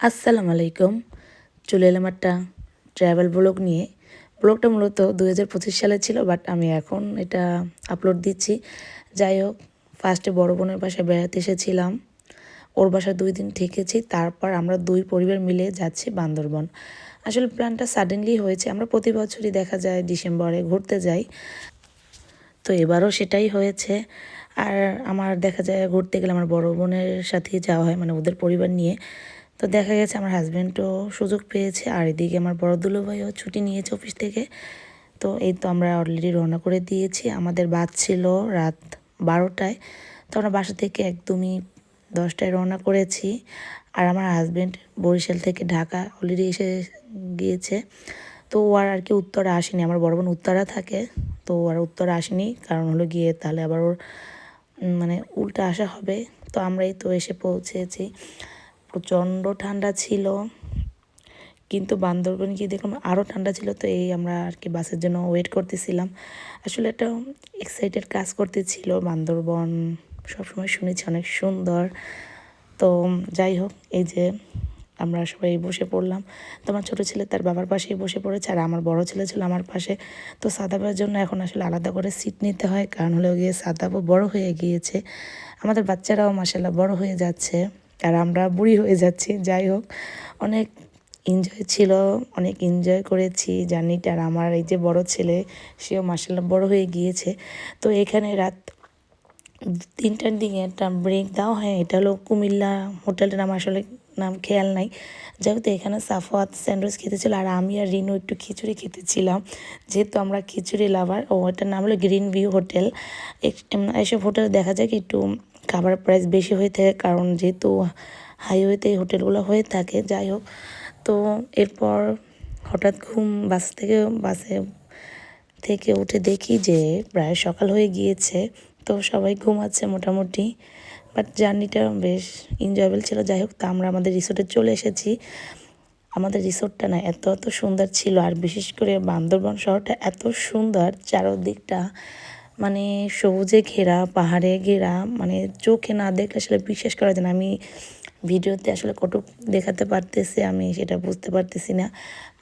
আসসালামু আলাইকুম। চলে এলাম একটা ট্রাভেল ব্লগ নিয়ে। ব্লগটা মূলত দু হাজার পঁচিশ সালে ছিল বাট আমি এখন এটা আপলোড দিচ্ছি। যাই হোক ফার্স্টে বড় বোনের বাসায় বেড়াতে এসেছিলাম। ওর বাসায় দুই দিন থেকেছি, তারপর আমরা দুই পরিবার মিলে যাচ্ছি বান্দরবন। আসলে প্ল্যানটা সাডেনলি হয়েছে, আমরা প্রতি বছরই দেখা যায় ডিসেম্বরে ঘুরতে যাই। তো এবারও সেটাই হয়েছে। আর আমার দেখা যায় ঘুরতে গেলে আমার বড় বোনের সাথেই যাওয়া হয় মানে ওদের পরিবার নিয়ে। তো দেখা গেছে আমার হাজব্যান্ডও সুযোগ পেয়েছে, আর এদিকে আমার বড় দুলোভাইও ছুটি নিয়েছে অফিস থেকে। তো এই তো আমরা অলরেডি রওনা করে দিয়েছি। আমাদের বাস ছিল রাত বারোটায়। তো আমরা বাসা থেকে একদমই দশটায় রওনা করেছি। আর আমার হাজব্যান্ড বরিশাল থেকে ঢাকা অলরেডি এসে গিয়েছে। তো ও আর আর কি উত্তরে আসেনি। আমার বড় বোন উত্তরা থাকে। তো আর উত্তরে আসেনি। কারণ হলো গিয়ে তাহলে আবার ওর মানে উল্টা আসা হবে। তো আমরাই তো এসে পৌঁছেছি। প্রচণ্ড ঠান্ডা ছিল। কিন্তু বান্দরবন গিয়ে দেখলাম আরও ঠান্ডা ছিল, তো এই আমরা আর কি বাসের জন্য ওয়েট করতেছিলাম। আসলে একটা এক্সাইটেড কাজ করতেছিল। বান্দরবন সবসময় শুনেছি অনেক সুন্দর। তো যাই হোক, এই যে আমরা সবাই বসে পড়লাম। তো আমার ছোটো ছেলে তার বাবার পাশেই বসে পড়েছে আর আমার বড় ছেলে ছিল আমার পাশে। তো সাদাবের জন্য এখন আসলে আলাদা করে সিট নিতে হয়। কারণ হলো গিয়ে সাদাবও বড় হয়ে গিয়েছে। আমাদের বাচ্চারাও মাসাল্লাহ বড় হয়ে যাচ্ছে। আর আমরা বুড়ি হয়ে যাচ্ছি, যাই হোক। অনেক এনজয় ছিল, অনেক এনজয় করেছি জার্নিটা। আর আমার এই যে বড় ছেলে, সেও মাসাল্লাহ বড় হয়ে গিয়েছে। তো এখানে রাত তিনটার দিকে একটা ব্রেক দেওয়া হয়। এটা হলো কুমিল্লা হোটেলটার নাম, আসলে নাম খেয়াল নাই। যাই যেহেতু এখানে সাফাত স্যান্ডউইচ খেতেছিল। আর আমি আর রিনু একটু খিচুড়ি খেতেছিলাম। যেহেতু আমরা খিচুড়ি লাভার ও এটার নাম হলো গ্রিন ভিউ হোটেল এসব হোটেল দেখা যায় কি একটু খাবার প্রাইস বেশি হয়ে থাকে, কারণ যেহেতু হাইওয়েতে হোটেলগুলো হয়ে থাকে, যাই হোক। তো এরপর হঠাৎ ঘুম বাস থেকে, বাসে থেকে উঠে দেখি যে প্রায় সকাল হয়ে গিয়েছে, তো সবাই ঘুমাচ্ছে মোটামুটি। বাট জার্নিটা বেশ এনজয়েবল ছিল। যাই হোক, তা আমরা আমাদের রিসোর্টে চলে এসেছি। আমাদের রিসোর্টটা না এত এত সুন্দর ছিল। আর বিশেষ করে বান্দরবন শহরটা এত সুন্দর, চারোদিকটা মানে সবুজে ঘেরা, পাহাড়ে ঘেরা মানে চোখে না দেখলে আসলে বিশ্বাস করা যায় না। আমি ভিডিওতে আসলে কটুক দেখাতে পারতেছি আমি সেটা বুঝতে পারতেছি না।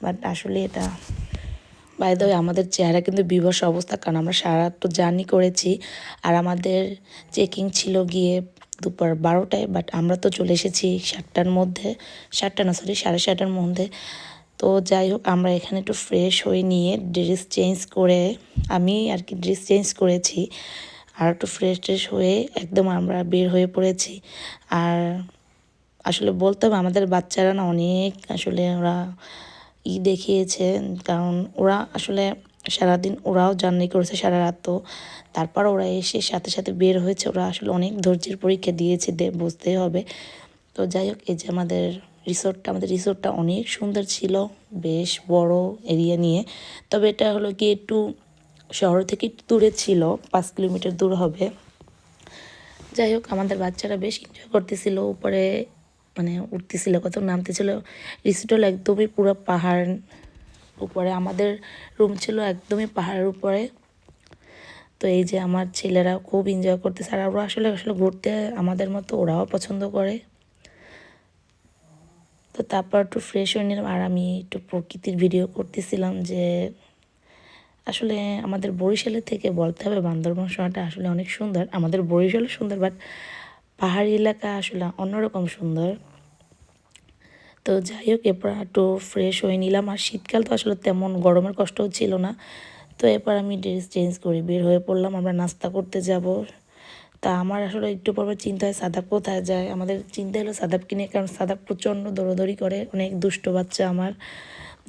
বাট আসলে এটা বাইদ আমাদের চেহারা কিন্তু বিভস অবস্থা, কারণ আমরা সারা তো জার্নি করেছি। আর আমাদের চেকিং ছিল গিয়ে দুপুর বারোটায় বাট আমরা তো চলে এসেছি সাতটার মধ্যে, সাতটা না সরি সাড়ে সাতটার মধ্যে। তো যাই হোক, আমরা এখানে একটু ফ্রেশ হয়ে নিয়ে ড্রেস চেঞ্জ করে আমি আর কি ড্রেস চেঞ্জ করেছি। আর একটু ফ্রেশ ট্রেশ হয়ে একদম আমরা বের হয়ে পড়েছি। আর আসলে বলতে হবে, আমাদের বাচ্চারা না অনেক আসলে ওরা ই দেখিয়েছে, কারণ ওরা আসলে সারাদিন ওরাও জার্নি করেছে সারা রাত তো। তারপর ওরা এসে সাথে সাথে বের হয়েছে, ওরা আসলে অনেক ধৈর্যের পরীক্ষা দিয়েছে বুঝতে হবে। তো যাই হোক, এই যে আমাদের রিসোর্টটা, আমাদের রিসোর্টটা অনেক সুন্দর ছিল, বেশ বড় এরিয়া নিয়ে। তবে এটা হলো কি একটু শহর থেকে একটু দূরে ছিল, পাঁচ কিলোমিটার দূর হবে। যাই হোক, আমাদের বাচ্চারা বেশ এনজয় করতেছিল, উপরে মানে উঠতেছিল কত নামতেছিল। রিসোর্ট একদমই পুরো পাহাড় উপরে, আমাদের রুম ছিল একদমই পাহাড়ের উপরে। তো এই যে আমার ছেলেরা খুব এনজয় করতেছে, আর ওরা আসলে আসলে ঘুরতে আমাদের মতো ওরাও পছন্দ করে। তো তারপর একটু ফ্রেশ হয়ে নিলাম। আর আমি একটু প্রকৃতির ভিডিও করতেছিলাম যে, আসলে আমাদের বরিশালের থেকে বলতে হবে বান্দরবন শহরটা আসলে অনেক সুন্দর। আমাদের বরিশালও সুন্দর বাট পাহাড়ি এলাকা আসলে অন্যরকম সুন্দর। তো যাই হোক, এরপর একটু ফ্রেশ হয়ে নিলাম। আর শীতকাল তো আসলে তেমন গরমের কষ্টও ছিল না। তো এরপর আমি ড্রেস চেঞ্জ করি বের হয়ে পড়লাম। আমরা নাস্তা করতে যাব। তা আমার আসলে একটু পরে চিন্তা হয় সাদাব কোথায় যায়? আমাদের চিন্তা হলো সাদাব কিনে কারণ সাদাব প্রচণ্ড দৌড়দৌড়ি করে, অনেক দুষ্ট বাচ্চা আমার।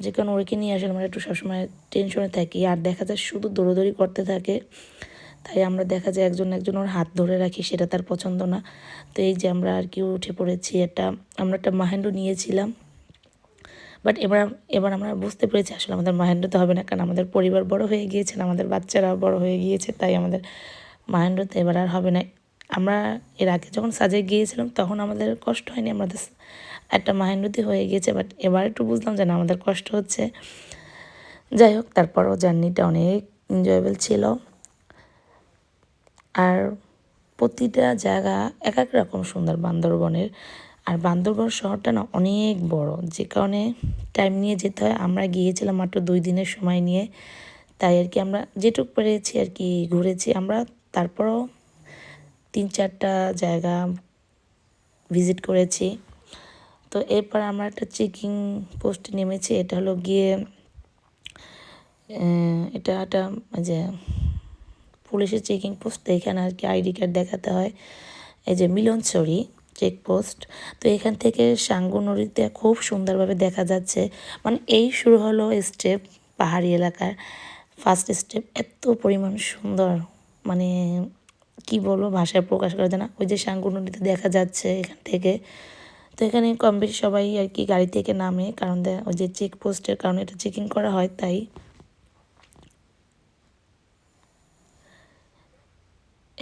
যে কারণ ওকে নিয়ে আসলে আমরা একটু সবসময় টেনশনে থাকি। আর দেখা যায় শুধু দৌড়দৌড়ি করতে থাকে, তাই আমরা দেখা যায় একজন একজন ওর হাত ধরে রাখি, সেটা তার পছন্দ না। তো এই যে আমরা আর কি উঠে পড়েছি, একটা, আমরা একটা মাহেন্দ্র নিয়েছিলাম। বাট এবার এবার আমরা বুঝতে পেরেছি আসলে আমাদের মাহেন্দ্র তো হবে না, কারণ আমাদের পরিবার বড় হয়ে গিয়েছে, আমাদের বাচ্চারাও বড় হয়ে গিয়েছে, তাই আমাদের মাহেন্দ্রতে এবার আর হবে না। আমরা এর আগে যখন সাজে গিয়েছিলাম, তখন আমাদের কষ্ট হয়নি আমাদের একটা মাহেন্দ্রতে হয়ে গিয়েছে বাট এবার একটু বুঝলাম যে না, আমাদের কষ্ট হচ্ছে। যাই হোক, তারপরও জার্নিটা অনেক এনজয়েবল ছিল। আর প্রতিটা জায়গা এক এক রকম সুন্দর বান্দরবনের। আর বান্দরবন শহরটা না অনেক বড়, যে কারণে টাইম নিয়ে যেতে হয়। আমরা গিয়েছিলাম মাত্র দুই দিনের সময় নিয়ে, তাই আর কি আমরা যেটুক পেরেছি আর কি ঘুরেছি। আমরা তারপরও তিন চারটা জায়গা ভিজিট করেছি। তো এরপর আমরা একটা চেকিং পোস্টে নেমেছি, এটা হলো গিয়ে এটা একটা যে পুলিশের চেকিং পোস্ট এখানে আর কি আইডি কার্ড দেখাতে হয়। এই যে মিলনচরি চেকপোস্ট তো এখান থেকে সাঙ্গু নদীতে খুব সুন্দরভাবে দেখা যাচ্ছে। মানে এই শুরু হলো স্টেপ পাহাড়ি এলাকার ফার্স্ট স্টেপ এত পরিমাণ সুন্দর মানে কি বলব, ভাষায় প্রকাশ করা যায় না। ওই যে সাঙ্গু নদীতে দেখা যাচ্ছে এখান থেকে। তো এখানে কম বেশি সবাই আর কি গাড়ি থেকে নামে, কারণ ওই যে চেকপোস্টের কারণে এটা চেকিং করা হয়, তাই।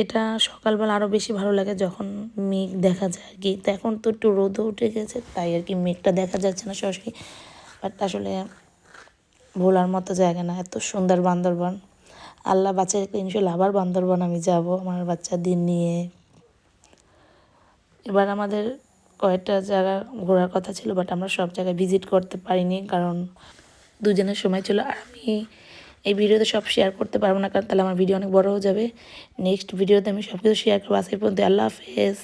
এটা সকালবেলা আরও বেশি ভালো লাগে যখন মেঘ দেখা যায় আর কি। তো এখন তো একটু রোদও উঠে গেছে, তাই আর কি মেঘটা দেখা যাচ্ছে না সরাসরি। বাট আসলে ভোলার মতো জায়গা না, এত সুন্দর বান্দরবান। আল্লাহ বাচ্চা ইনশাল্লাহ আবার বান্দরবন আমি যাব, আমার বাচ্চাদের নিয়ে। এবার আমাদের কয়েকটা জায়গা ঘোরার কথা ছিল বাট আমরা সব জায়গায় ভিজিট করতে পারিনি, কারণ দুজনের সময় ছিল। আর আমি এই ভিডিওতে সব শেয়ার করতে পারব না, কারণ তাহলে আমার ভিডিও অনেক বড় হয়ে যাবে। নেক্সট ভিডিওতে আমি সব কিছু শেয়ার করব। আজকের পর্যন্ত আল্লাহ হাফেজ।